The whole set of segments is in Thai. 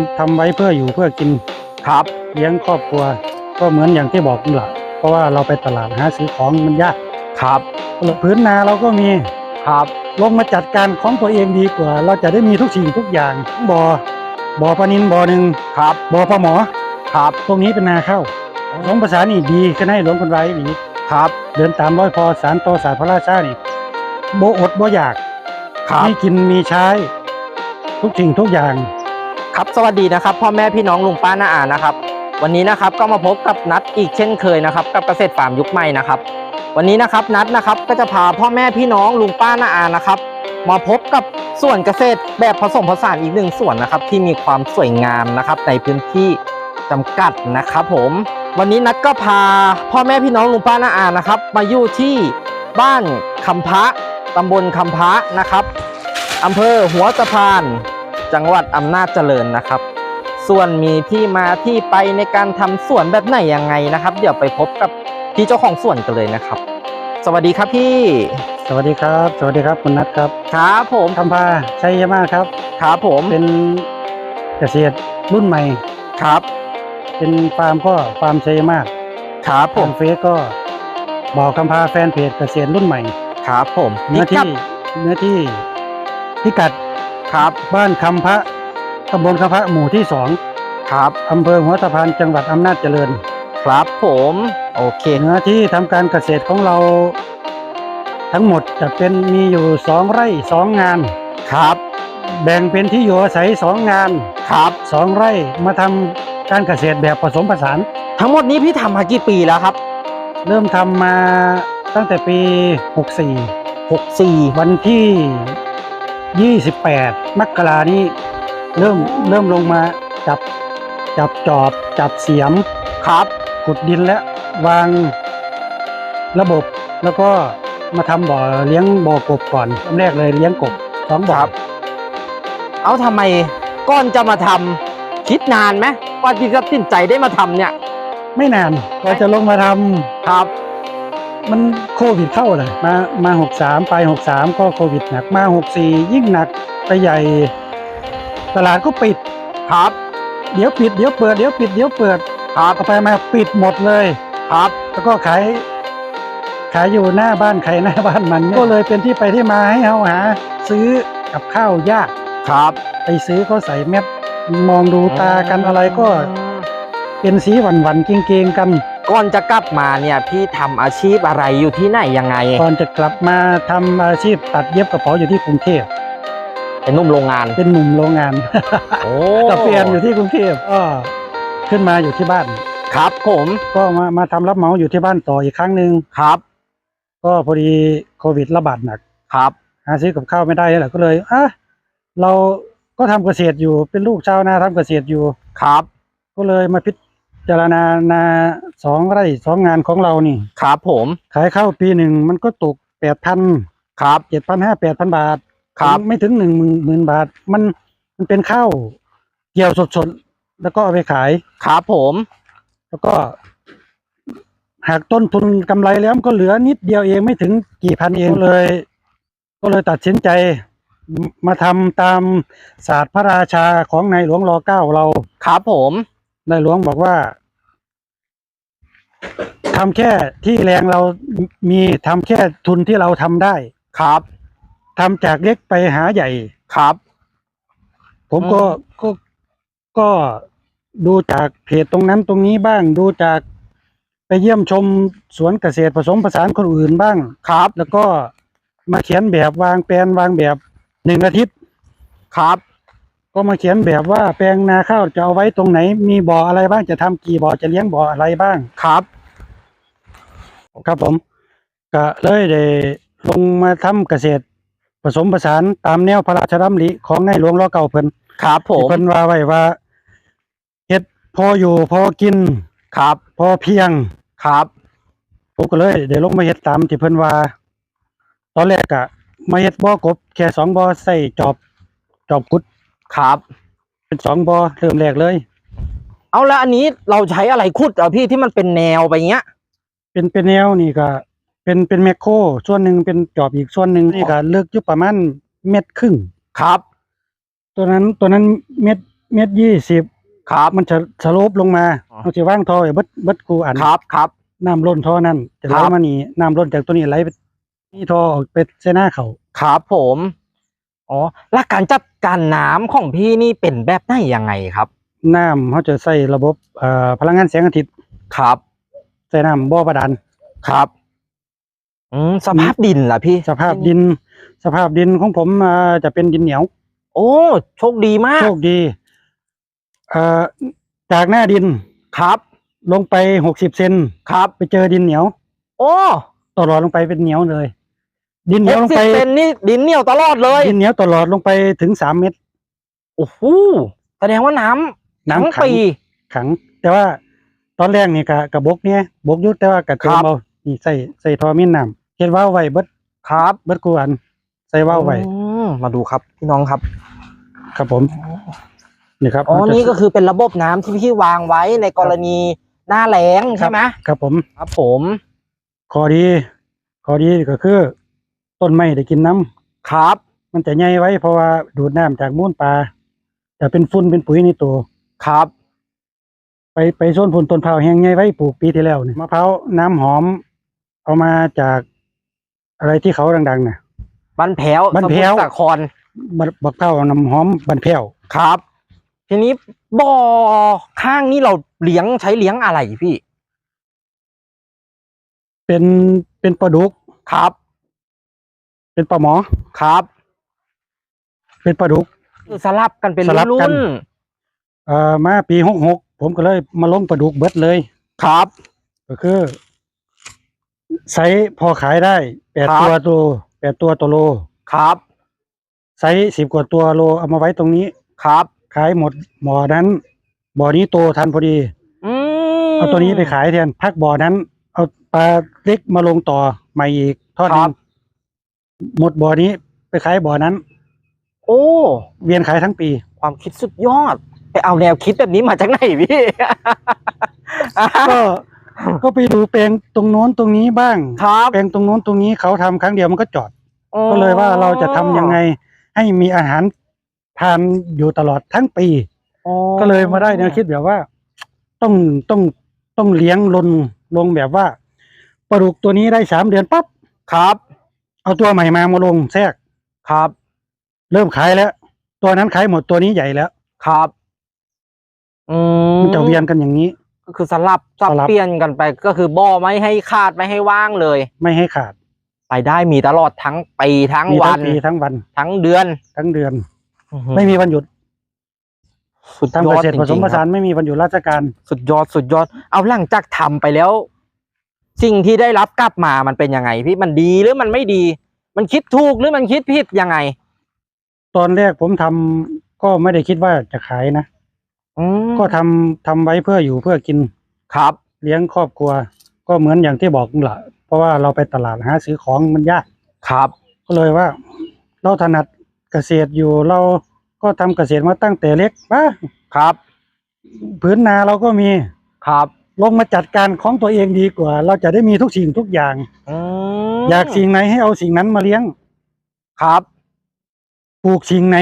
ำทำไว้เพื่ออยู่เพื่อกินครับ เลี้ยงครอบครัว ก็เหมือนอย่างที่บอกนี่แหละเพราะว่าเราไปตลาดหาซื้อของมันยากครับพื้นนาเราก็มีครับลงมาจัดการของตัวเองดีกว่า เราจะได้มีทุกสิ่งทุกอย่างบ่อบ่อปลานินบ่อหนึ่งครับบ่อปลาหมอครับตรงนี้เป็นนาข้าวหลวงภาษานี่ดีขึ้นให้หลวงคนไว้นี่ครับ เดินตามร้อยพอสารโตศาสตร์พระราชานี่โบอดบ่อยากครับมีกินมีใช้ ทุกสิ่งทุกอย่าง ครับสวัสดีนะครับพ่อแม่พี่น้องลุงป้าน้าอานะครับ วันนี้นะครับก็มาพบกับนัดอีกเช่นเคยนะครับ กับเกษตรฟาร์มยุคใหม่นะครับ วันนี้นะครับนัดนะครับก็จะพาพ่อแม่พี่น้องลุงป้าน้าอานะครับ มาพบกับส่วนเกษตรแบบผสมผสานอีกหนึ่งส่วนนะครับ ที่มีความสวยงามนะครับในพื้นที่จำกัดนะครับ ผม วันนี้นัดก็พาพ่อแม่พี่น้องลุงป้าน้าอานะครับ มาอยู่ที่บ้านคำพระตำบลคำพระนะครับอำเภอหัวสะพาน จังหวัดอำนาจเจริญนะครับ ส่วนมีที่มาที่ไปในการทำสวนแบบไหนยังไงนะครับ เดี๋ยวไปพบกับพี่เจ้าของสวนกันเลยนะครับ สวัสดีครับพี่ สวัสดีครับ สวัสดีครับคุณนัทครับครับผมคำพาชัยมาศครับครับผมเป็นเกษตรรุ่นใหม่ครับ เป็นฟาร์มก็ฟาร์มชัยมาศครับผทามงเฟซก็บอกคำพาแฟนเพจเกษตรรุ่นใหม่ครับผมเนื้อพิกัที่ดเนื้อที่พิกัด ครับบ้านคำพระตำบลคำพระหมู่ที่สองครับอำเภอหัวสะพานจังหวัดอำนาจเจริญ ครับผมโอเคเนื้อที่ทำการเกษตรของเรา ทั้งหมดจะเป็นมีอยู่สองไร่สองงานครับ แบ่งเป็นที่อยู่อาศัยสองงานครับสองไร่มาทำการเกษตรแบบผสมผสาน ทั้งหมดนี้พี่ทำมากี่ปีแล้วครับ เริ่มทำมาตั้งแต่ปี 64 64 วันที่ 28 มกรานี้เริ่มเริ่มลงมาจับจับจอบจับเสียมครับขุดดินและวางระบบแล้วก็มาทำบ่อเลี้ยงบ่อกบก่อนอันแรกเลยเลี้ยงกบสองบ่อครับ เอาทำไมก่อนจะมาทำคิดนานไหมกว่าที่จะตัดสินใจได้มาทำเนี่ย ไม่นานก็จะลงมาทำ ครับ มันโควิดเข้าเลยมามาหกสามไปหกสามก็โควิดหนักมาหกสี่ยิ่งหนักไปใหญ่ ตลาดก็ปิดครับเดี๋ยวปิดเดี๋ยวเปิดเดี๋ยวปิดเดี๋ยวเปิดครับเอาไปมาปิดหมดเลยครับแล้วก็ขายขายอยู่หน้าบ้านใครหน้าบ้านมันก็เลยเป็นที่ไปที่มาให้เราหา ซื้อกับข้าวยากครับ ไปซื้อเขาใส่เม็ดมองดูตากันอะไรก็ เป็นสีหวันหวันๆเกงๆกัน ก่อนจะกลับมาเนี่ยพี่ทำอาชีพอะไรอยู่ที่ไหนยังไงก่อนจะกลับมาทำอาชีพตัดเย็บกระเป๋าอยู่ที่กรุงเทพเป็นหนุ่มโรงงานเป็นหนุ่มโรงงานโอ้กับแฟนอยู่ที่กรุงเทพก็ขึ้นมาอยู่ที่บ้าน ครับผมก็มามาทำรับเหมาอยู่ที่บ้านต่ออีกครั้งหนึ่งครับ ก็พอดีโควิดระบาดหนักครับหาซื้อกับข้าวไม่ได้แล้วก็เลยอะเราก็ทำเกษตรอยู่เป็นลูกชาวนาทำเกษตรอยู่ครับ ก็เลยมาพิ จารณานาสองไร่สองงานของเรานี่ ครับผม ขายข้าวปีหนึ่งมันก็ตกแปดพันครับ เจ็ดพันห้าแปดพันบาทครับไม่ถึงหนึ่งหมื่นบาท มันมันเป็นข้าวเกี่ยวสดๆ แล้วก็เอาไปขายครับผม แล้วก็หากต้นทุนกำไรแล้วมันก็เหลือนิดเดียวเองไม่ถึงกี่พันเองเลย ก็เลยตัดสินใจมมาทำตามศาสตร์พระราชาของในหลวงรอเก้าเรา ครับผม ในหลวงบอกว่า ทำแค่ที่แรงเรามีทำแค่ทุนที่เราทำได้ครับทำจากเล็กไปหาใหญ่ ครับ ผมก็ก็ก็ดูจากเพจตรงนั้นตรงนี้บ้าง ดูจากไปเยี่ยมชมสวนเกษตรผสมผสานคนอื่นบ้าง ครับ แล้วก็มาเขียนแบบวางแปลนวางแบบหนึ่งอาทิตย์ ครับ ก็มาเขียนแบบว่าแปลงนาข้าวจะเอาไว้ตรงไหน มีบ่ออะไรบ้างจะทำกี่บ่อจะเลี้ยงบ่ออะไรบ้าง ครับ ครับผมก็เลยได้ลงมาทำเกษตร ผสมผสานตามแนวพระราชดำริของในหลวงรอเก่าเพิ่นครับผที่มเพิ่นว่าไว้ว่าเฮ็ดพออยู่พอกินครับ พอเพียงครับผมก็เลยเดี๋ยวลงมาเฮ็ดตามที่เพิ่นว่า ตอนแรกอะมาเฮ็ดบ่อกบแค่สองบ่อใส่จอบจอบกุดครับ เป็นสองบ่อเริ่มแรกเลย เอาแล้วอันนี้เราใช้อะไรขุดเอาพี่ที่มันเป็นแนวไปเงี้ย เป็นเป็นแนวนี่ก็เป็นเป็นแมคโครส่วนหนึ่งเป็นจอบอีกส่วนหนึ่งนี่ก็เลือกอยู่ประมาณเม็ดครึ่ง ครับ ตัวนั้นตัวนั้นเม็ดเมตรยี่สิบครับมันจะสโลปลงมาอ๋อเอาสิว่างท่อไว้เบิดเบิดกูอันครับครับ น้ำล้นท่อนั่นจะไหลครับ มานี่น้ำล้นจากตัวนี้ไหลไปนี่ท่อออกไปเส้นหน้าเขาครับผมอ๋อแล้วการจัดการน้ำของพี่นี่เป็นแบบไหนยังไงครับ น้ำเขาจะใส่ระบบเอ่อพลังงานแสงอาทิตย์ ครับ ใส่น้ำบ่อบาดาลครับ อืมสภาพดินล่ะพี่ สภาพดิน สภาพดินของผมอ่าจะเป็นดินเหนียว โอ้ โชคดีมาก โชคดีเอ่อจากหน้าดินครับ ลงไปหกสิบเซนครับ ไปเจอดินเหนียว โอ้ตลอดลงไปเป็นเหนียวเลย ดินเหหนียวกลงสิบไปเซนนี่ดินเหนียวตลอดเลย ดินเหนียวตลอดลงไปถึงสามเมตรโอ้โหแสดงว่าน้ำน้ำทั้งขังปีขัง แต่ว่า ตอนแรกนี่กะกับบกเนี่ยบกอยุดแต่ว่ากะเติคมรับ เอานี่ใส่ใส่ทอมินน้ำเฮ็ดว่าวไว้เบิดครับเบิดกูอันใส่ว่าวไว้อืมมาดูครับพี่น้องครับครับผมนี่ครับอ๋อมัจะนี่ก็คือเป็นระบบน้ำที่พี่วางไว้ในกรณีหน้าแล้งใช่ไหมครับผมครับผมข้อดีข้อดีก็คือ ต้นไม้ได้กินน้ำ ครับ มันจะใหญ่ไว้เพราะว่าดูดน้ำจากมูลปลาจะเป็นฝุ่นเป็นปุ๋ยในตัวครับ ไปไปโซนผลต้นพร้าวแห้งใหญ่ไว้ปลูกปีที่แล้วนี่มะพร้าวน้ำหอม เอามาจากอะไรที่เขาดังๆน่ะบันแพ้วบ้านแพ้ว สมุทรสาครบักบักเต้าน้ำหอมบันแพ้วครับ ทีนี้บ่อข้างนี้เราเลี้ยงใช้เลี้ยงอะไรพี่เป็นเป็นปลาดุก ครับเป็นปลาหมอ ครับเป็นปลาดุก คือสลับกันเป็นสลับกัรุ่นนเอ่อมาปีหกหก ผมก็เลยมาลงปลาดุกเบิดเลยๆครับ ก็คือไซส์พอขายได้แปดครับ ตัวตัวแปดตัวตัวโลครับไซส์สิบกว่าตัวโลเอามาไว้ตรงนี้ ครับ ขายหมดบ่อนั้น บ่อนี้โตทันพอดี อืม เอาตัวนี้ไปขายแทนพักบ่อนั้น เอาปลาเล็กมาลงต่อใหม่อีกทอดหนึงหมดบ่อนี้ไปขายบ่อนั้น โอ้ เวียนขายทั้งปี ความคิดสุดยอดไป เอาแนวคิดแบบนี้มาจากไหนพี่ ก็ก็ไปดูแปลงตรงโน้นตรงนี้บ้างครับแปลงตรงโน้นตรงนี้เขาทำครั้งเดียวมันก็จอดอ๋อก็เลยว่าเราจะทำยังไงให้มีอาหารทานอยู่ตลอดทั้งปี อ๋อก็เลยมาได้แนวคิดแบบว่า ต้องต้องต้องเลี้ยงลนลงแบบว่าปลาดุกตัวนี้ได้สามเดือนปั๊บครับ เอาตัวใหม่มามาลงแทรก ครับ เริ่มขายแล้ว ตัวนั้นขายหมดตัวนี้ใหญ่แล้ว ครับ อืมมันจะเวียนกันอย่างนี้ ก็คือสลับสับสลับ เปลี่ยนกันไป ก็คือบ่อไม่ให้ขาดไม่ให้ว่างเลย ไม่ให้ขาดไปได้มีตลอดทั้งปีทั้งมีวัทั้นงปีทั้งวันทั้งเดือนทั้งเดือน อื้อหือไม่มีวันหยุดสุดทำยเกอดษตรจผสริมงผๆคสารันบไม่มีวันหยุดราชการ สุดยอดสุดยอด เอาหลังจากทำไปแล้ว สิ่งที่ได้รับกลับมามันเป็นยังไง พี่มันดีหรือมันไม่ดี มันคิดถูกหรือมันคิดผิดยังไง ตอนแรกผมทำก็ไม่ได้คิดว่าจะขายนะ อืมก็ทำทำไว้เพื่ออยู่เพื่อกินครับ เลี้ยงครอบครัว ก็เหมือนอย่างที่บอกนั่นแหละเพราะว่าเราไปตลาดหาซื้อของมันยาก ครับ ก็เลยว่า เราถนัดเกษตรอยู่เราก็ทำเกษตรมาตั้งแต่เล็กป่ะครับ พื้นนาเราก็มีครับ ลงมาจัดการของตัวเองดีกว่า เราจะได้มีทุกสิ่งทุกอย่าง อืมอยากสิ่งไหนให้เอาสิ่งนั้นมาเลี้ยง ครับ ปลูกสิ่งไหน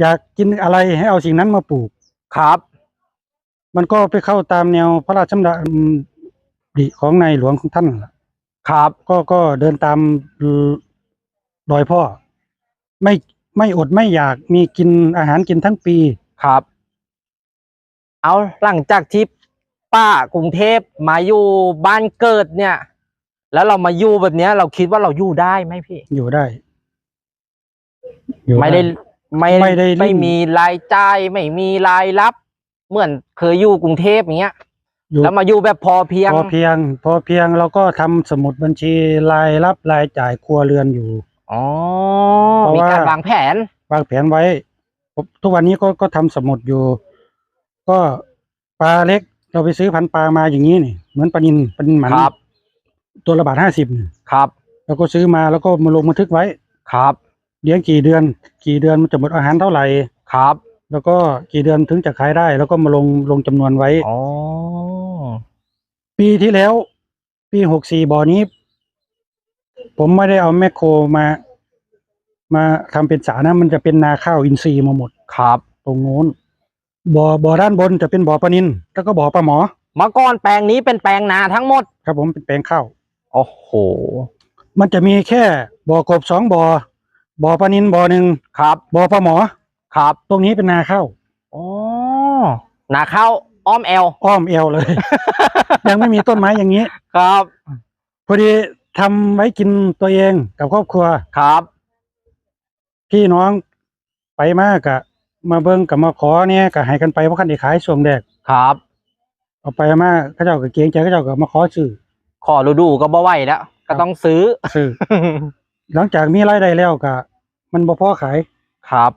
อยากกินอะไรให้เอาสิ่งนั้นมาปลูก ครับ มันก็ไปเข้าตามแนวพระราชดำริของในหลวงของท่านนั่นแหละครับ ก็ก็เดินตามรอยพ่อ ไม่ไม่อดไม่อยากมีกินอาหารกินทั้งปีครับ เอาหลังจากที่ป้ากรุงเทพมาอยู่บ้านเกิดเนี่ย แล้วเรามาอยู่แบบเนี้ย เราคิดว่าเราอยู่ได้ไหมพี่ อยู่ได้อยู่ไม่ได้ ไม่ไม่ได้ไม่มีรายจ่ายไม่มีรายรับ เหมือนเคยอยู่กรุงเทพอย่างเงี้ยอยู่แล้วมาอยู่แบบพอเพียง พอเพียง พอเพียงเราก็ทำสมุดบัญชีรายรับรายจ่ายครัวเรือนอยู่อ๋อเพราะมีว่าการวางแผน วางแผนไว้ผมทุกวันนี้ก็ก็ทำสมุดอยู่ ก็ปลาเล็กเราไปซื้อพันธุ์ปลามาอย่างนี้นี่เหมือนปลานินปลานินหมันครับตัวละบาทห้าสิบครับเราก็ซื้อมาแล้วก็มาลงบันทึกไว้ครับ เลี้ยงกี่เดือน กี่เดือนมันจะหมดอาหารเท่าไหร่ ครับ แล้วก็กี่เดือนถึงจะขายได้ แล้วก็มาลงลงจำนวนไว้ อ๋อปีที่แล้ว ปีหกสี่บ่อนี้ ผมไม่ได้เอาแมคโครมา มาทำเป็นสานะ มันจะเป็นนาข้าวอินทรีย์มาหมด ครับ ตรงโน้นบ่อบ่อด้านบนจะเป็นบ่อปลานินแล้วก็บ่อปลาหมอ เมื่อก่อนแปลงนี้เป็นแปลงนาทั้งหมด ครับผมเป็นแปลงข้าว โอ้โห มันจะมีแค่บ่อกบสองบ่อ บ่อปลานินบ่อหนึ่งครับบ่อปลาหมอ ครับตรงนี้เป็นนาข้าวโอ้นาข้าวอ้อมแอลอ้อมเอวเลย ยังไม่มีต้นไม้อย่างนี้ ครับ พอดีทำไว้กินตัวเองกับครอบครัวครับ พี่น้องไปมากะมาเบิ่งกับมาขอเนี่ยก็ให้กันไปเพราะคันได้ขายส่วงแดกครับ เอาไปมาเขาเจ้าก็เกรงใจเขาเจ้าก็มาขอซื้อขอดูดูก็บ่ไหวแล้วก็ต้องซื้อซื้อหลังจากมีรายได้แล้วก็ มันบ่พอขายครับ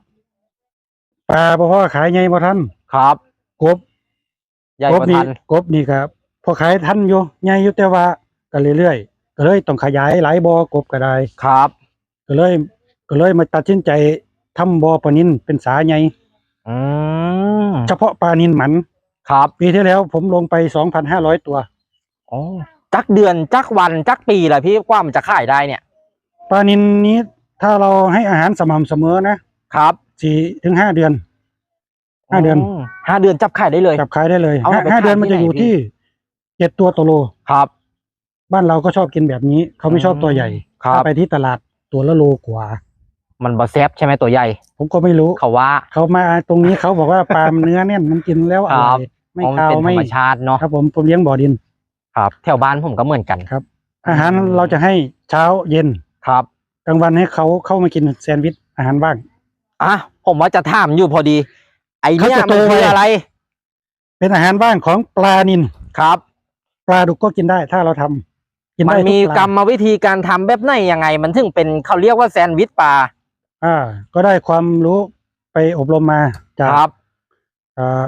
ปลาบ่พอขายไงบ่ทันครับกบใหญ่กกบว่านี่ทันกบนี่ก็พอขายทันอยู่ใหญ่อยู่แต่ว่าก็เรื่อยๆก็เลยต้องขยายหลายบ่อกบก็ได้ ครับ ก็เลย ก็เลยมาตัดสินใจทำบ่อปลานินเป็นสาใหญ่อืมเฉพาะปลานินหมันครับปีที่แล้วผมลงไป2,500ตัวโอ้จักเดือนจักวันจักปีแหละพี่กว่ามันจะขายได้เนี่ย ปลานินนี้ ถ้าเราให้อาหารสม่ำเสมอนะครับสี่ถึงห้าเดือนห้าเดือนห้าเดือนจับขายได้เลยจับขายได้เลยเอาห้าไปห้าขายเดือนมันที่จะไหนอยู่พี่ที่เจ็ดตัวต่อโลครับ บ้านเราก็ชอบกินแบบนี้ เขาไม่ชอบตัวใหญ่ครับถ้าไปที่ตลาดตัวละโลกว่า มันบอแซบใช่ไหมตัวใหญ่ ผมก็ไม่รู้เขาว่า เขามาตรงนี้เขาบอกว่าปลามันเนื้อแน่นมันกินแล้วอร่ครัอบยไม่เพราะมันคาวเป็นธรไม่รมชาติเนาะครับผมผมเลี้ยงบ่อดิน ครับ แถวบ้านผมก็เหมือนกันครับ อาหารเราจะให้เช้าเย็นครับ กลางวันให้เขาเข้ามากินแซนด์วิชอาหารว่าง อะผมว่าจะถามอยู่พอดี ไอเนี่ยเขาจะมันโตคือไวอะไร เป็นอาหารว่างของปลานินครับปลาดุกก็กินได้ถ้าเราทำกินมันได้ทุมีปลากรรมวิธีการทำแบบไหนยังไง มันถึงเป็นเขาเรียกว่าแซนด์วิชปลาอ่า ก็ได้ความรู้ไปอบรมมาจากครับ เอ่อ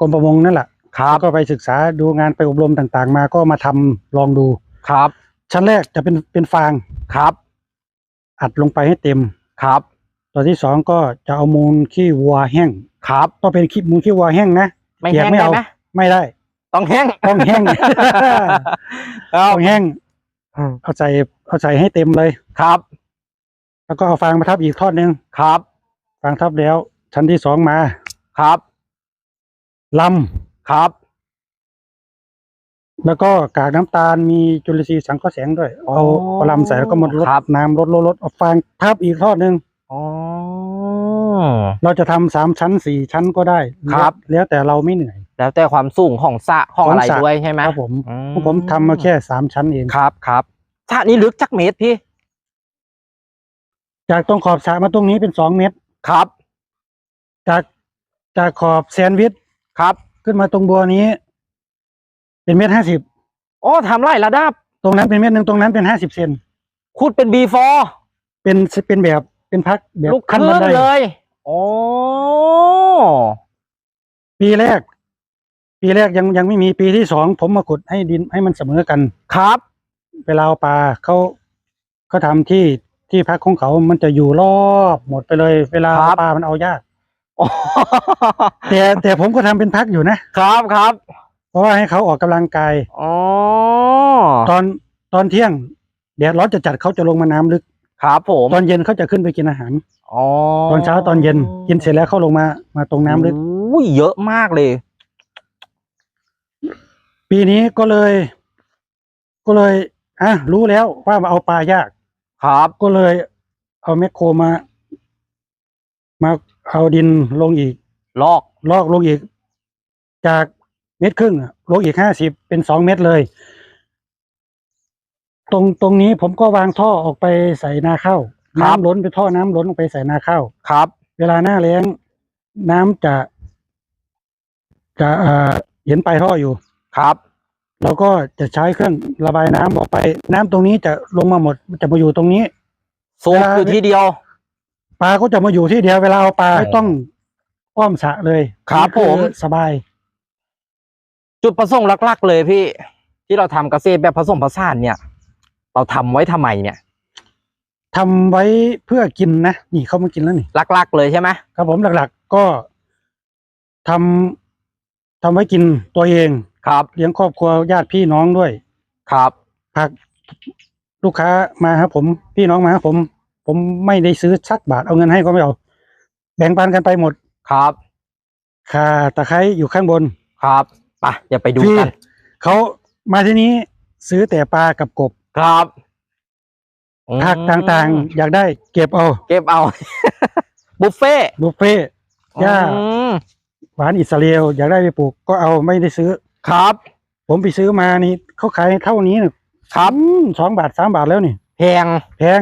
กรมประมงนั่นแหละครับแล้วก็ไปศึกษาดูงานไปอบรมต่างๆ มาก็มาทำลองดู ครับชั้นแรกจะเป็นเป็นฟาง ครับ อัดลงไปให้เต็ม ครับตัวที่สองก็จะเอามูลขี้วัวแห้งครับต้องเป็นขี้มูลขี้วัวแห้งนะไม่เปียกแห้งไม่ได้เอาไหมไม่ได้ ต้องแห้ง ต้องแห้งครับต้องแห้งเอาใส่เอาใส่ให้เต็มเลย ครับแล้วก็เอาฟางมาทับอีกทอดหนึ่งครับฟางทับแล้ว ชั้นที่สองมาครับลครับำ แล้วก็กากน้ำตาลมีจุลินทรีย์สังเคราะห์แสงด้วย เอาเอาลำใส่แล้วก็มาลดครับ น้ำลดลดลดเอาฟางทับอีกทอดหนึ่งอ๋อ เราจะทำสามชั้นสี่ชั้นก็ได้ครับ แล้วแต่เราไม่เหนื่อย แล้วแต่ความสูงของสระของอะไรของสระ ด้วยใช่ไหมครับผมอืผมทำมาแค่สามชั้นเองครับครับสระนี้ลึกจักเมตรพี่จากตรงขอบสระมาตรงนี้เป็นสองเมตร ครับจากจากขอบแซนด์วิชครับ ขึ้นมาตรงบัวนี้ เป็นเมตรห้าสิบโอ้ทำไรระดับ ตรงนั้นเป็นเมตรหนึ่งตรงนั้นเป็นห้าสิบเซนขุดเป็น before เป็นเป็นแบบเป็นพักแบบลูกขั้นขึ้บันนไดเลยโอ้ปีแรก ปีแรกยังยังไม่มีปีที่สองผมมาขุดให้ดินให้มันเสมอกันครับเวลาเอาปลาเขาเขาทำที่ที่พักของเขามันจะอยู่รอบหมดไปเลย เวลาครับปลามันเอายากโอ้แต่แต่ผมก็ทำเป็นพักอยู่นะครับครับ เพราะว่าให้เขาออกกำลังกาย อ๋อตอนตอนเที่ยงแดดร้อนจะจัดเขาจะลงมาน้ำลึก ครับผมตอนเย็นเขาจะขึ้นไปกินอาหาร อ๋อตอนเช้าตอนเย็นกินเสร็จแล้วเขาลงมามาตรงน้ำลึก อุ้ยเยอะมากเลย ปีนี้ก็เลย ก็เลยอะรู้แล้วว่าเอาปลายาก ครับ ก็เลยเอาแมคโครมา มาเอาดินลงอีก ลอก ลอกลงอีก จาก เม็ดครึ่งอะลงอีกห้าสิบเป็นสองเม็ดเลย ตรงตรงนี้ผมก็วางท่อออกไปใส่นาข้าวน้ำล้นไปท่อน้ำล้นออกไปใส่นาข้าวครับ เวลาหน้าแล้งน้ำจะ จะเอ่อเห็นปลายท่ออยู่ ครับ เราก็จะใช้เครื่องระบายน้ำออกไป น้ำตรงนี้จะลงมาหมดจะมาอยู่ตรงนี้ สูงเวลาคือที่เดียว ปลาก็จะมาอยู่ที่เดียวเวลาเอาปลาอ๋อไม่ต้องอ้อมสระเลยครับนี่อผม สบาย จุดประสงค์หลักๆ เลยพี่ ที่เราทำเกษตรแบบผสมผสานเนี่ย เราทำไว้ทำไมเนี่ย ทำไว้เพื่อกินนะ นี่เขามากินแล้วนี่ หลักๆ เลยใช่ไหมครับผมหลักๆก็ทำทำไว้กินตัวเองครับ เลี้ยงครอบครัวญาติพี่น้องด้วยครับผักลูกค้ามาครับผมพี่น้องมาครับผม ผมไม่ได้ซื้อสักบาทเอาเงินให้ก็ไม่เอา แบ่งปันกันไปหมดครับ ข่าตะไคร้อยู่ข้างบน ครับไปเดี๋ยวไปดูฟรีกันเขามาที่นี้ซื้อแต่ปลากับกบครับผักต่างๆ อยากได้เก็บเอา ๆเก็บเอา บุฟเฟ่ต์บุฟเฟ่ต์ย่าอืมหวานอิสราเอลอยากได้ไปปลูกก็เอาไม่ได้ซื้อ ครับ ผมไปซื้อมานี่เขาขายเท่านี้น่ะครับอืมสองบาทสามบาทแล้วนี่ แพงแพง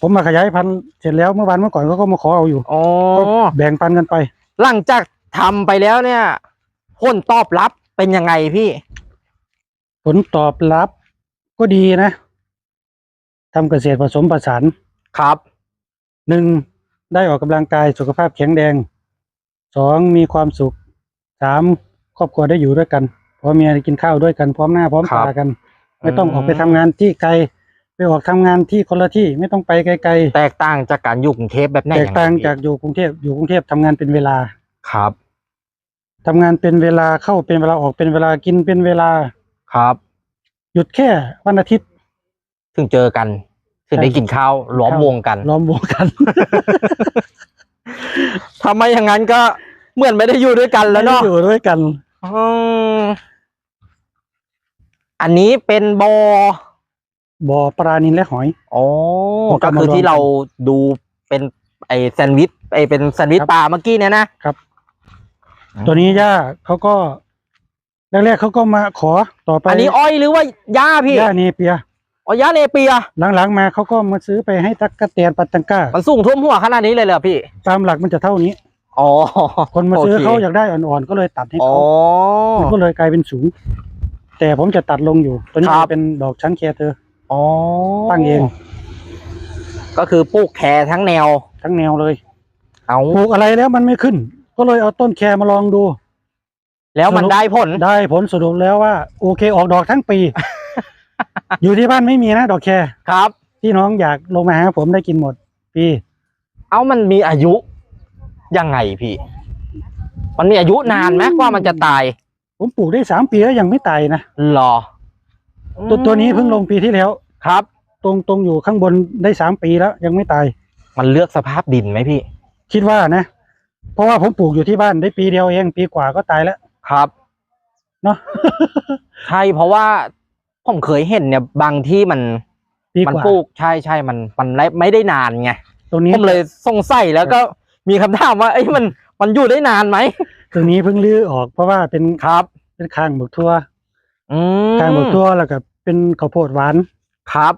ผมมาขยายพันธุ์เสร็จแล้วเมื่อวานเมื่อก่อนเขาก็มาขอเอาอยู่ อ๋อก็แบ่งปันกันไป หลังจากทำไปแล้วเนี่ย ผลตอบรับเป็นยังไงพี่ ผลตอบรับก็ดีนะทำเกษตรผสมผสานครับหนึ่งได้ออกกำลังกายสุขภาพแข็งแรงสองมีความสุขสามครอบครัวได้อยู่ด้วยกันพร้อมเมียได้กินข้าวด้วยกันพร้อมหน้าพร้อมครับตากัน ไม่ต้องอืมออกไปทำงานที่ไกล ไปออกทำงานที่คนละที่ไม่ต้องไปไกลแตกต่างจากการอยู่กรุงเทพแบบไหนๆแตกต่างยังไพี่จากอยู่กรุงเทพอยู่กรุงเทพทำงานเป็นเวลา ครับ ทำงานเป็นเวลาเข้าเป็นเวลาออกเป็นเวลากินเป็นเวลา ครับ หยุดแค่วันอาทิตย์ ถึงเจอกัน ถึงได้กินข้าวล้อมวงกัน ล้อมวงกัน ทำไมอย่างนั้นก็เหมือนไม่ได้อยู่ด้วยกันแล้วเนาะไม่ได้อยู่ด้วยกันอืมอันนี้เป็นบอบ่อปลานินและหอยอ๋อผมก็กำลังคือที่ลองเราดูเป็นไอแซนด์วิชไอเป็นแซนด์วิชครับปลาเมื่อกี้เนี่ยนะครับ ตัวนี้ย่าเขาก็แรกๆเขาก็มาขอต่อไปอันนี้อ้อยหรือว่าหญ้าพี่ย่าเนเปียอ๋อหญ้าเนเปีย หลังๆมาเขาก็มาซื้อไปให้ตักกะแตนปัตตังก้ามันสูงท่วมหัวขนาดนี้เลยเหรอพี่ ตามหลักมันจะเท่านี้อ๋อคนมาซื้อโคเขาอยากได้อ่อนๆก็เลยตัดให้อ๋อเขามันก็เลยกลายเป็นสูง แต่ผมจะตัดลงอยู่ตัวนี้ครับเป็นดอกชั้นแคเธออ๋อตั้งเอง ก็คือปลูกแครทั้งแนว ทั้งแนวเลย เอาปลูกอะไรแล้วมันไม่ขึ้น ก็เลยเอาต้นแคมาลองดู แล้วมันสรุปได้ผล ได้ผลสรุปแล้วว่า โอเคออกดอกทั้งปี อยู่ที่บ้านไม่มีนะดอกแคครับ พี่น้องอยากลงมาหาผมได้กินหมด ปี เอามันมีอายุยังไงพี่ มันมีอายุนานไหมกว่ามันจะตาย ผมปลูกได้สามปีแล้วยังไม่ตายนะหรอ ตัวตัวนี้เพิ่งลงปีที่แล้วครับ ตรงตรงอยู่ข้างบนได้สามปีแล้วยังไม่ตาย มันเลือกสภาพดินไหมพี่ คิดว่านะ เพราะว่าผมปลูกอยู่ที่บ้านได้ปีเดียวเองปีกว่าก็ตายแล้วครับเนาะ ใช่เพราะว่าผมเคยเห็นเนี่ยบางที่มันปีมันกว่าปลูกใช่ใช่มันมันไม่ได้นานไงตรงนี้ผมเลยสงสัยแล้วก็มีคำถามว่าเอ้ยมันมันอยู่ได้นานไหมตรงนี้เพิ่งลื้อออกเพราะว่าเป็นครับ เป็นคางบกทั่วอืมคางบกทั่วแล้วก็เป็นข้าวโพดหวาน ครับ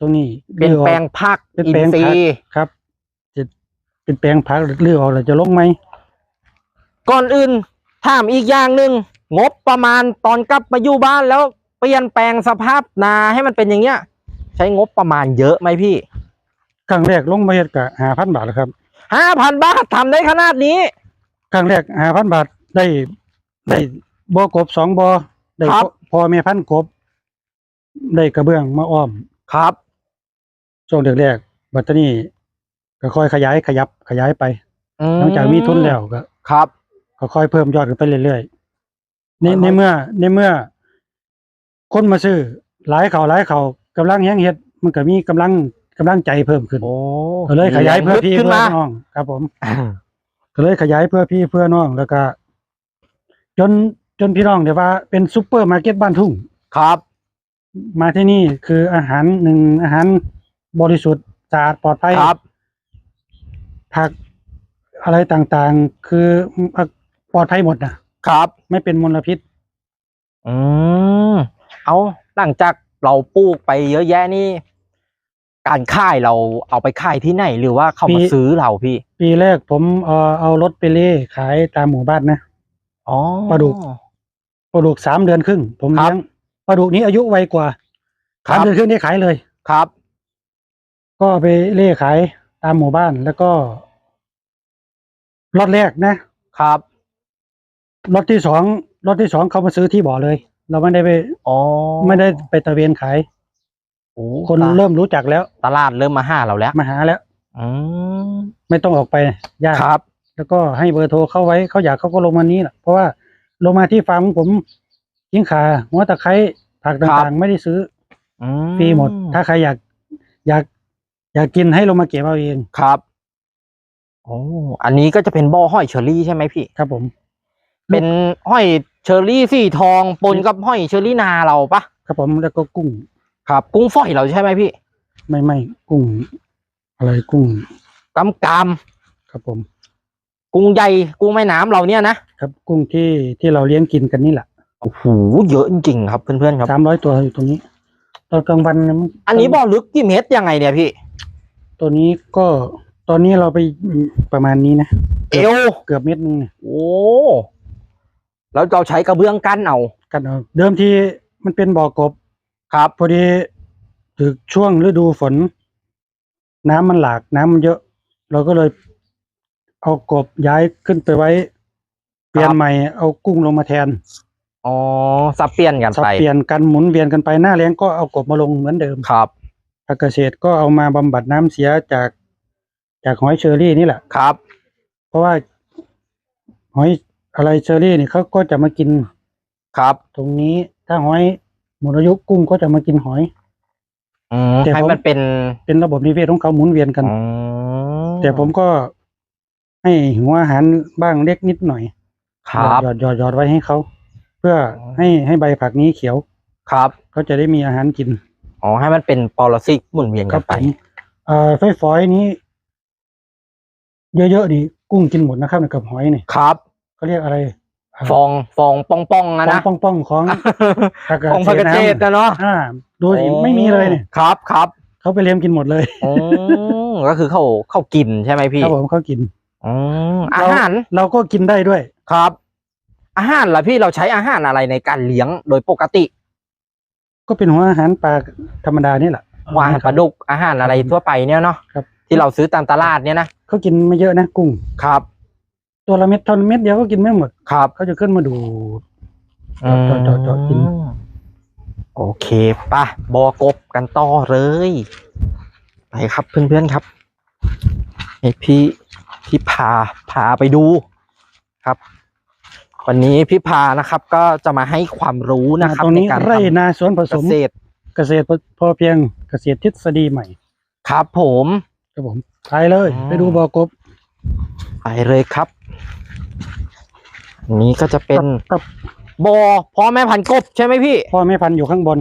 ตรงนี้เป็นลื้อออก แปลงผักเป็นอิแปลนงทรีผักย์ครับจะ เป็นแปลงพักลื้อออกแล้วจะลงไหมก่อนอื่นถามอีกอย่างหนึ่งงบประมาณตอนกลับมาอยู่บ้านแล้วเปลี่ยนแปลงสภาพนาให้มันเป็นอย่างเงี้ย ใช้งบประมาณเยอะไหมพี่ครั้งแรกลงมาเฮ็ดกะหาพันบาทครับห้าพันบาททำได้ขนาดนี้ครั้งแรกหาพันบาทได้ได้บ่อกบสองบ่อได้ครับ พอแม่พันกบ ได้กระเบื้องมาอ้อม ครับ ช่วงแรกๆบัดนี้ ก็ค่อยขยายขยับขยายไปอืมหลังจากมีทุนแล้วก็ครับ ก็ค่อยเพิ่มยอดขึ้นไปเรื่อยๆในค่อยๆในเมื่อ ในเมื่อ คนมาซื้อหลายเขาหลายเขากำลังแฮงเฮ็ดมันก็มีกำลังกำลังใจเพิ่มขึ้นโอ้ก็เลยขยายเพื่อพี่ขึ้นเพื่อมาน้องครับ ผมก็เลยขยายเพื่อพี่เพื่อน้องแล้วก็ จนจนพี่น้องเดี๋ยวว่าเป็นซูเปอร์มาร์เก็ตบ้านทุ่งครับ มาที่นี่คืออาหารหนึ่งอาหารบริสุทธิ์สะอาดปลอดภัยครับ ผักอะไรต่างๆ คือปลอดภัยหมดนะครับ ไม่เป็นมลพิษ อืมเอาหลังจากเราปลูกไปเยอะแยะนี่ การค่ายเราเอาไปค่ายที่ไหนหรือว่าเขามาปีซื้อเราพี่ปีแรกผมเอ่อเอารถไปเล่ขายตามหมู่บ้านนะ อ๋อ ปลาดุก ปลาดุกสามเดือนครึ่ง ผมครับเลี้ยงปลาดุกนี้อายุไวกว่าครัสามบเดือนครึ่งได้ขายเลย ครับ ก็ไปเล่ขาย ตามหมู่บ้านแล้วก็รถแรกนะครับรถที่สองรถที่สองเขามาซื้อที่บ่อเลย เราไม่ได้ไปอ๋อไม่ได้ไปตระเวนขายโอ้คนตาเริ่มรู้จักแล้ว ตลาดเริ่มมาห้าเราแล้วมาหาแล้วอืมไม่ต้องออกไปยากครับ แล้วก็ให้เบอร์โทรเข้าไว้เขาอยากเขาก็ลงมานี้แหละเพราะว่าลงมาที่ฟาร์มของผมยิงขาหัวตะไคร้ผักครัต่างบๆไม่ได้ซื้ออืฟรีหมด ถ้าใครอยาก อยาก อยากกินให้ลงมาเก็บเอาเองครับโอ้อันนี้ก็จะเป็นบ่อห้อยเชอรี่ใช่ไหมพี่ ครับผม เป็นห้อยเชอรี่สีทองปนกับห้อยเชอรี่นาเราปะครับผมแล้วก็กุ้ง ครับ กุ้งฝอยเราใช่ไหมพี่ ไม่ไม่กุ้ง อะไรกุ้งกำกามครับผม กุ้งใหญ่กุ้งแม่น้ำเราเนี่ยนะครับ กุ้งที่ที่เราเลี้ยงกินกันนี่แหละโอ้โหเยอะจริงๆครับเพื่อนๆครับสามร้อยตัวอยู่ตรงนี้ ตอนกลางวันมัอันนี้บ่อลึกกี่เมตรยังไงเนี่ยพี่ ตัวนี้ก็ตอนนี้เราไปประมาณนี้นะเอวเกือบเม็ดนึงเนี่ยโอ้แล้วเราใช้กระเบื้องกั้นเอากันเอาเดิมทีมันเป็นบ่อกบครับพอดีถึงช่วงฤดูฝน น้ำมันหลากน้ำมันเยอะ เราก็เลยเอากบย้ายขึ้นไปไว้ เปลี่ยนใหม่เอากุ้งลงมาแทน อ๋อสับเปลี่ยนกันสับไปเปลี่ยนกันหมุนเวียนกันไปหน้าเลี้ยงก็เอากบมาลงเหมือนเดิมครับภาคเกษตรก็เอามาบำบัดน้ำเสียจากจากหอยเชอรี่นี่แหละ ครับ เพราะว่าหอยอะไรเชอรี่นี่เขาก็จะมากินครับ ตรงนี้ถ้าหอยหมดอายุกุ้งก็จะมากินหอยอืมแต่ให้ผมมันเป็นเป็นระบบนิเวศของเขาหมุนเวียนกันอ๋อแต่ผมก็ให้หัวอาหารบ้างเล็กนิดหน่อยครับหยอดหยอดหยอดไว้ให้เขาเพื่ออ๋อให้ให้ใบผักนี้เขียว ครับเขาจะได้มีอาหารกิน อ๋อ ให้มันเป็นปรสิตหมุนเวียนคกัรันบไป ผมเอ่อไฟฝอยนี้ เยอะๆดีกุ้งกินหมดนะครับกับหอยเนี่ยครับ เขาเรียกอะไรฟองฟองป้องป้องๆอะนะป้องป้องๆของ ผักของพระเกษตรนะเนาะอ่าดูสิไม่มีเลยเนี่ยครับครับเขาไปเลี้ยงกินหมดเลยอืมก็คือเขาเขากินใช่ไหมพี่ครับผมเขากิน อืมอาเราหารเราก็กินได้ด้วย ครับ อาหารล่ะพี่เราใช้อาหารอะไรในการเลี้ยงโดยปกติ ก็เป็นหัวอาหารปลาธรรมดานี่แหละวางปลาดุกอาหารอะไรทั่วไปเนี่ยเนาะครับ ที่เราซื้อตามตลาดเนี่ยนะเขากินไม่เยอะนะกุ้งครับ ตัวละเม็ดเท่าเม็ดเดียวก็กินไม่หมดครับเขาจะขึ้นมาดูอืมจอดจอดจอดกินโอเคป่ะบอกบกันต่อเลยไปครับเพื่อนๆครับให้พี่พี่พาพาไปดูครับ วันนี้พี่พานะครับก็จะมาให้ความรู้นะครับตรงนี้ในการไร่ทำนาสวนผเกสมษตรเกษตรพอเพียงเกษตรทฤษฎีใหม่ ครับผมครับผมไปเลยอ๋อไปดูบ่อกบ ไปเลยครับอันนี้ก็จะเป็นกับบอพ่อแม่พันธุ์กบใช่ไหมพี่พ่อแม่พันธุ์อยู่ข้างบน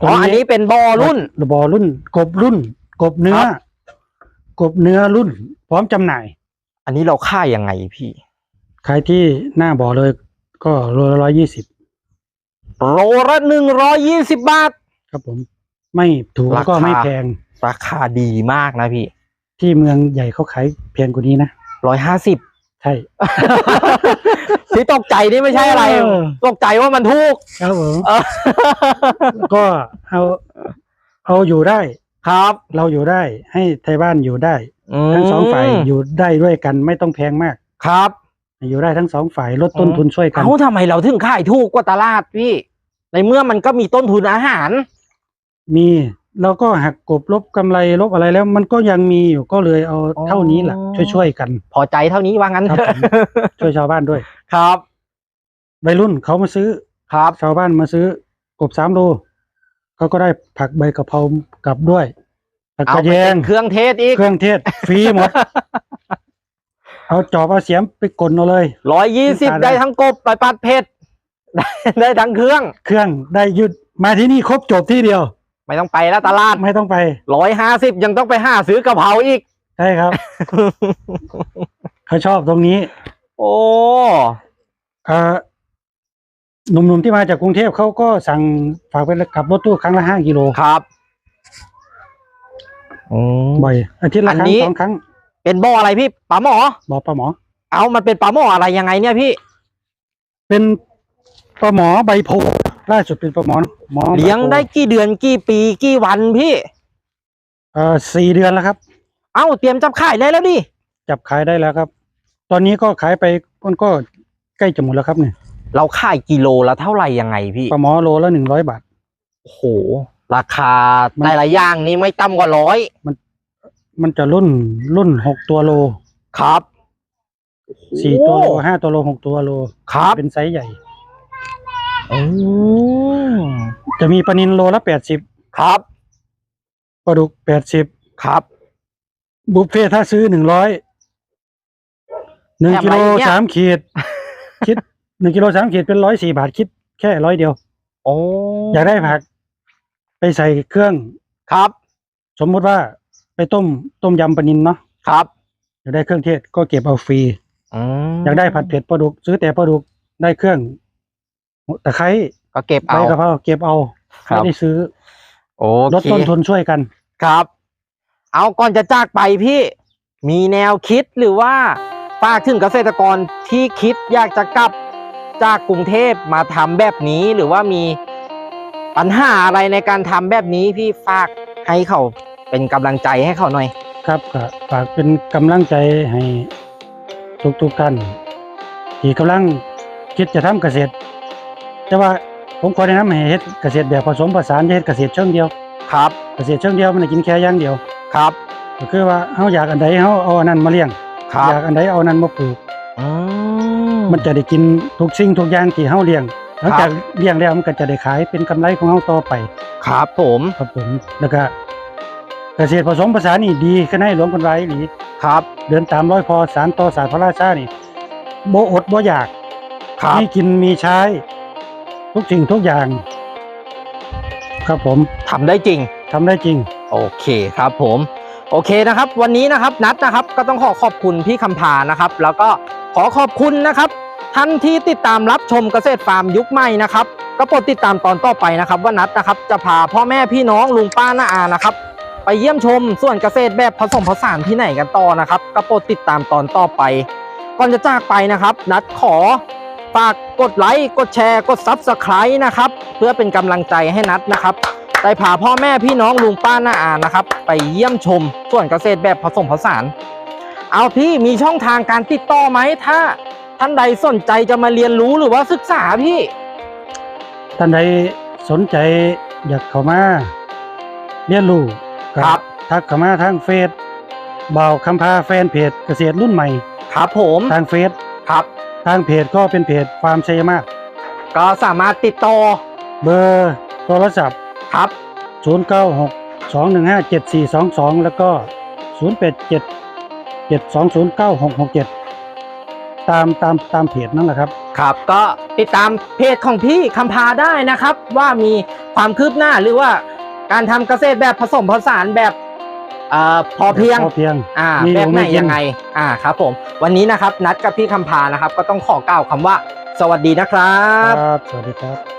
อ๋ออันนี้เป็นบอรุ่นบ่อรุ่น กบรุ่น กบเนื้อครับกบเนื้อรุ่น พร้อมจำหน่าย อันนี้เราค่ายยังไงพี่ ขายที่หน้าบ่อเลย ก็โลละร้อยยี่สิบโลละหนึ่งร้อยี่สิบบาท ครับผม ไม่ถูกราคาก็ไม่แพงราคาดีมากนะพี่ที่เมืองใหญ่เขาขายแพงกว่านี้นะร้อยห้าสิบ ใช่ที่ตกใจนี่ไม่ใช่อะไร เออตกใจว่ามันถูกครับผมเออก็เอาเอาอยู่ได้ ครับ เราอยู่ได้ ให้ไทยบ้านอยู่ได้มทั้งสองฝ่ายอยู่ได้ด้วยกันไม่ต้องแพงมาก ครับ อยู่ได้ทั้งสองฝ่ายลดต้นอ๋อทุนช่วยกัน เอ้าทำไมเราถึงขายถูกกว่าตลาดพี่ ในเมื่อมันก็มีต้นทุนอาหาร มีเราก็หักกบลบกำไรลบอะไรแล้ว มันก็ยังมีอยู่ก็เลยเอาอ๋อเท่านี้แหละช่วยๆกัน พอใจเท่านี้ว่างั้นครับผมช่วยชาวบ้านด้วย ครับวัยรุ่นเขามาซื้อครับชาวบ้านมาซื้อกบสามโลเขาก็ได้ผักใบกะเพรากลับด้วยผักเอากระไปแยเป็งนเครื่องเทศอีกเครื่องเทศฟรีหมด เอาจอบเอาเสียมไปกลนเอาเลย ร้อยยี่สิบตายแล้วได้ทั้งกบไปปัดเผ็ดได้ได้ทั้งเครื่อง เครื่องได้หยุดมาที่นี่ครบจบที่เดียว ไม่ต้องไปแล้วตลาดไม่ต้องไปร้อยห้าสิบยังต้องไปหาซื้อกะเพราอีก ใช่ครับ เขาชอบตรงนี้ โอ้เอ่อหนุ่มๆที่มาจากกรุงเทพเขาก็สั่งฝากไปกับรถตู้ครั้งละห้ากิโลครับอืมบ่อยอาทิตย์ละอันครั้นี้งสองครั้ง เป็นบ่ออะไรพี่ปลาหมอบอกปลาหมอ เอามันเป็นปลาหมออะไรยังไงเนี่ยพี่ เป็นปลาหมอใบโพธิ์ล่าสุดเป็นปลาหมอหมอใบโพธิ์เลี้ยงได้กี่เดือนกี่ปีกี่วันพี่ เอ่อสี่เดือนแล้วครับ เอ้าเตรียมจับขายได้แล้วดิจับขายได้แล้วครับ ตอนนี้ก็ขายไปมันก็ใกล้จะหมดแล้วครับเนี่ย เราขายกิโลละเท่าไหร่ยังไงพี่ปลาหมอโลละหนึ่งร้อยบาท โอ้โห ราคามันแต่ละอย่างนี่ไม่ต่ำกว่าร้อยมัน จะรุ่นรุ่นหกตัวโลครับสี่ตัวโลห้าตัวโลหกตัวโลครับเป็นไซส์ใหญ่อืมจะมีปลานินโลละแปดสิบครับปลาดุกแปดสิบครับ บุฟเฟ่ต์ถ้าซื้อหนึ่งร้อยหนึ่งแถมกิอะไรโลอีกเนี่ยสามขีด คิดหนึ่งกิโลสามขีดเป็นร้อยสี่บาทคิดแค่ร้อยเดียวโอ้อยากได้ผัก ไปใส่เครื่องครับ สมมุติว่า ไปต้มต้มยำปลานินเนาะครับอยากได้เครื่องเทศก็เก็บเอาฟรีอืมอยากได้ผัดเผ็ดปลาดุกซื้อแต่ปลาดุกได้เครื่องตะไคร้ก็เก็บใบเอา กะเพราเก็บเอาครับไม่ได้ซื้อโอลดเคต้นทุนช่วยกัน ครับ เอาก่อนจะจากไปพี่ มีแนวคิดหรือว่าฝากถึงเกษตรกรที่คิดอยากจะกลับจากกรุงเทพมาทำแบบนี้หรือว่ามีปัญหาอะไรในการทำแบบนี้พี่ฝากให้เขา เป็นกำลังใจให้เขาหน่อย ครับก็ฝากเป็นกำลังใจให้ทุกทุกๆท่านที่กำลังคิดจะทำเกษตร แต่ว่าผมขอแนะนำให้เฮ็ดเกษตรแบบผสมผสานอย่าเฮ็ดเกษตรเชิงเดียวครับ เกษตรเชิงเดียวมันได้กินแค่อย่างเดียว ครับ ก็คือว่าเฮาอยากอันใดเฮาเอาอันนั้นมาเลี้ยง ครับอยากอันใดเอาอันนั้นมาปลูก อืมันจะได้กินทุกสิ่งทุกอย่างที่เฮาเลี้ยง หลังครับจากเลี้ยงแล้วมันก็จะได้ขายเป็นกำไรของเฮาต่อไป ครับผม ครับผมแล้วก็เกษตรผสมผสานนี่ดีคณะหลวงคนไว้หรือครับเดินตามร้อยพอสารต่อสารพระราชานี่บ่อดบ่อยากครับมีกินมีใช้ ทุกสิ่งทุกอย่าง ครับผมทำได้จริง ทำได้จริง โอเคครับผม โอเคนะครับ วันนี้นะครับนัดนะครับก็ต้องขอขอบคุณพี่คำพานะครับ แล้วก็ขอขอบคุณนะครับท่านที่ติดตามรับชมเกษตรฟาร์มยุคใหม่นะครับ ก็โปรดติดตามตอนต่อไปนะครับ ว่านัดนะครับ จะพาพ่อแม่พี่น้องลุงป้าน้าอานะครับไป เยี่ยมชมส่วนเกษตรแบบผสมผสานที่ไหนกันต่อนะครับก็โปรดติดตามตอนต่อไป ก่อนจะจากไปนะครับ นัดขอฝากกดไลค์กดแชร์กดซับสไครต์นะครับ เพื่อเป็นกำลังใจให้นัดนะครับได้พาพ่อแม่พี่น้องลุงป้าน้าอานะครับ ไปเยี่ยมชมส่วนเกษตรแบบผสมผสาน เอาพี่มีช่องทางการติดต่อไหมถ้าท่านใดสนใจจะมาเรียนรู้หรือว่าศึกษาพี่ ท่านใดสนใจอยากเข้ามาเรียนรู้ ครับ ทักเข้ามาทางเฟซบ่าวคำพาแฟนเพจเกษตรรุ่นใหม่ ครับผมทางเฟซครับ ทางเพจก็เป็นเพจฟาร์มชัยมาศก็สามารถติดต่อเบอร์โทรศัพท์ ครับ 096 215 7422 แล้วก็ 087 7209667 ตามตามตามเพจนั่นแหละครับ ครับ ก็ติดตามเพจของพี่คำพาได้นะครับ ว่ามีความคืบหน้าหรือว่า การทำเกษตรแบบผสมผสานแบบเอ่อพอเพียง พอเพียง อ่ามีอยู่แบบไหนไม่กินยังไง อ่าครับผม วันนี้นะครับนัดกับพี่คำพานะครับ ก็ต้องขอกล่าวคำว่า สวัสดีนะครับ ครับ สวัสดีครับ